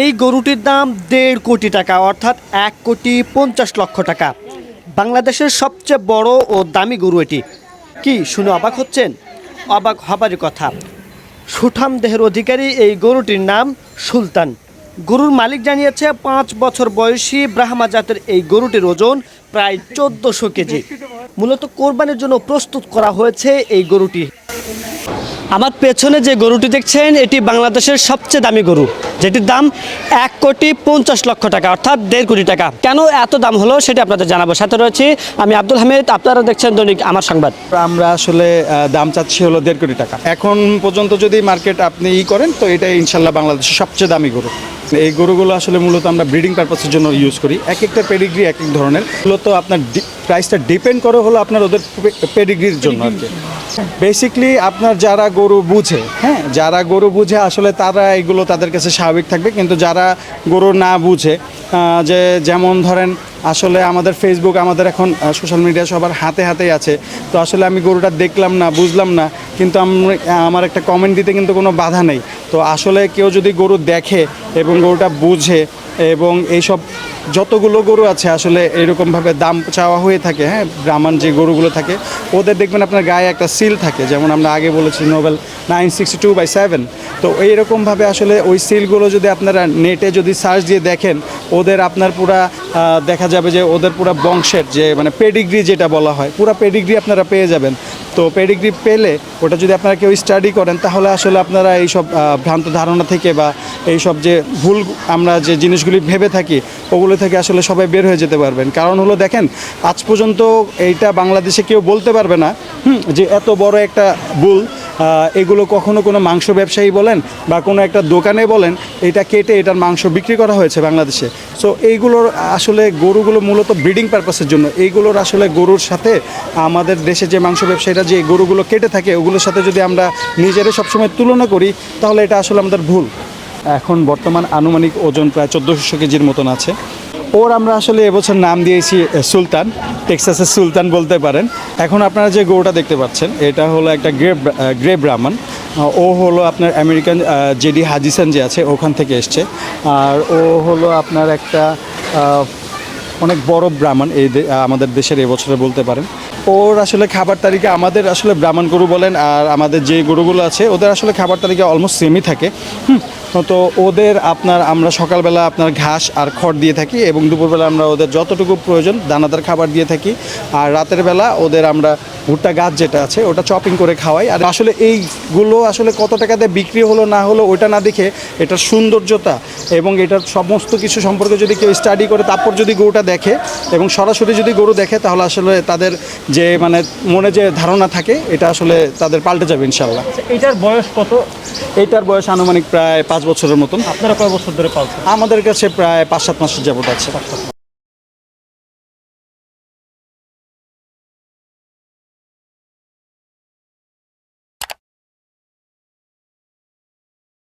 এই গরুটির দাম দেড় কোটি টাকা, অর্থাৎ এক কোটি পঞ্চাশ লক্ষ টাকা। বাংলাদেশের সবচেয়ে বড় ও দামি গরু এটি। কি শুনে অবাক হচ্ছেন? অবাক হবারই কথা। সুঠাম দেহের অধিকারী এই গরুটির নাম সুলতান। গরুর মালিক জানিয়েছে, পাঁচ বছর বয়সী ব্রাহ্মা জাতের এই গরুটির ওজন প্রায় চোদ্দোশো কেজি। মূলত কোরবানির জন্য প্রস্তুত করা হয়েছে এই গরুটি। আমার পেছনে যে গরুটি দেখছেন, এটি বাংলাদেশের সবচেয়ে দামি গরু, যেটির দাম এক কোটি পঞ্চাশ লক্ষ টাকা, অর্থাৎ দেড় কোটি টাকা। কেন এত দাম হলো সেটা আপনাদের জানাব। সাথে রয়েছে আমি আব্দুল হামিদ, আপনারা দেখছেন দৈনিক আমার সংবাদ। আমরা আসলে দাম চাচ্ছি হলো দেড় কোটি টাকা। এখন পর্যন্ত যদি মার্কেট আপনি ই করেন, তো এটা ইনশাল্লাহ বাংলাদেশের সবচেয়ে দামি গরু। এই গরুগুলো আসলে মূলত আমরা ব্রিডিং পারপাসের জন্য ইউজ করি। এক একটা পেডিগ্রি এক এক ধরনের। মূলত আপনার প্রাইসটা ডিপেন্ড করে হলো আপনার ওদের পেডিগ্রির জন্য আর কি। বেসিকলি আপনার যারা গরু বুঝে হ্যাঁ যারা গরু বুঝে আসলে তারা এগুলো তাদের কাছে স্বাভাবিক থাকবে। কিন্তু যারা গরু না বুঝে যে যেমন ধরেন আসলে আমাদের ফেসবুক আমাদের এখন সোশ্যাল মিডিয়া সবার হাতে হাতেই আছে। তো আসলে আমি গরুটা দেখলাম না, বুঝলাম না। কিন্তু আম- আমার একটা কমেন্ট দিতে কিন্তু কোনো বাধা নেই। তো আসলে কেউ যদি গরু দেখে এবং গরুটা বুঝে এবং এইসব যতগুলো গরু আছে, আসলে এরকমভাবে দাম চাওয়া হয়ে থাকে হ্যাঁ? ব্রাহ্মণ যে গরুগুলো থাকে, ওদের দেখবেন আপনার গায়ে একটা সিল থাকে, যেমন আমরা আগে বলেছি Nobel nine sixty two by seven তো এইরকমভাবে আসলে ওই সিলগুলো যদি আপনারা নেটে যদি সার্চ দিয়ে দেখেন, ওদের আপনার পুরা দেখা যাবে যে ওদের পুরা বংশের যে মানে পেডিগ্রি যেটা বলা হয়, পুরা পেডিগ্রি আপনারা পেয়ে যাবেন। তো পেডিগ্রি পেলে ওটা যদি আপনারা কেউ স্টাডি করেন, তাহলে আসলে আপনারা এইসব ভ্রান্ত ধারণা থেকে বা এইসব যে ভুল আমরা যে জিনিসগুলি ভেবে থাকি, ওগুলো থেকে আসলে সবাই বের হয়ে যেতে পারবেন। কারণ হলো দেখেন, আজ পর্যন্ত এইটা বাংলাদেশে কেউ বলতে পারবে না যে এত বড় একটা ভুল এগুলো কখনো কোনো মাংস ব্যবসায়ী বলেন বা কোনো একটা দোকানে বলেন, এটা কেটে এটার মাংস বিক্রি করা হয়েছে বাংলাদেশে। সো এইগুলোর আসলে গরুগুলো মূলত ব্রিডিং পারপাসের জন্য। এইগুলোর আসলে গরুর সাথে আমাদের দেশে যে মাংস ব্যবসায়ীরা যে গরুগুলো কেটে থাকে, ওগুলোর সাথে যদি আমরা নিজেরা সবসময় তুলনা করি, তাহলে এটা আসলে আমাদের ভুল। এখন বর্তমান আনুমানিক ওজন প্রায় চোদ্দোশো কেজির মতন আছে। ওর আমরা আসলে এবছর নাম দিয়েছি সুলতান। টেক্সাসের সুলতান বলতে পারেন। এখন আপনারা যে গরুটা দেখতে পাচ্ছেন এটা হলো একটা গ্রে গ্রে ব্রাহ্মণ। ও হলো আপনার আমেরিকান জেডি হাজিসান যে আছে ওখান থেকে এসছে। আর ও হলো আপনার একটা অনেক বড় ব্রাহ্মণ এই আমাদের দেশের এবছরে বলতে পারেন। ওর আসলে খাবার তালিকা আমাদের আসলে ব্রাহ্মণ গরু বলেন আর আমাদের যে গরুগুলো আছে ওদের আসলে খাবার তালিকা অলমোস্ট সেমই থাকে। হুম, তো ওদের আপনার আমরা সকালবেলা আপনার ঘাস আর খড় দিয়ে থাকি এবং দুপুরবেলা আমরা ওদের যতটুকু প্রয়োজন দানাদার খাবার দিয়ে থাকি। আর রাতের বেলা ওদের আমরা ভুট্টা গাছ যেটা আছে ওটা চপিং করে খাওয়াই। আর আসলে এইগুলো আসলে কত টাকাতে বিক্রি হলো না হলো ওটা না দেখে এটার সৌন্দর্যতা এবং এটার সমস্ত কিছু সম্পর্কে যদি কেউ স্টাডি করে তারপর যদি গরুটা দেখে এবং সরাসরি যদি গরু দেখে তাহলে আসলে তাদের যে মানে মনে যে ধারণা থাকে এটা আসলে তাদের পাল্টে যাবে ইনশাল্লাহ এটার বয়স কত? এইটার বয়স আনুমানিক প্রায় পাঁচ বছরের মতন। আপনারা কয় বছর ধরে পালছেন? আমাদের কাছে প্রায় পাঁচ সাত মাস যাবত আছে।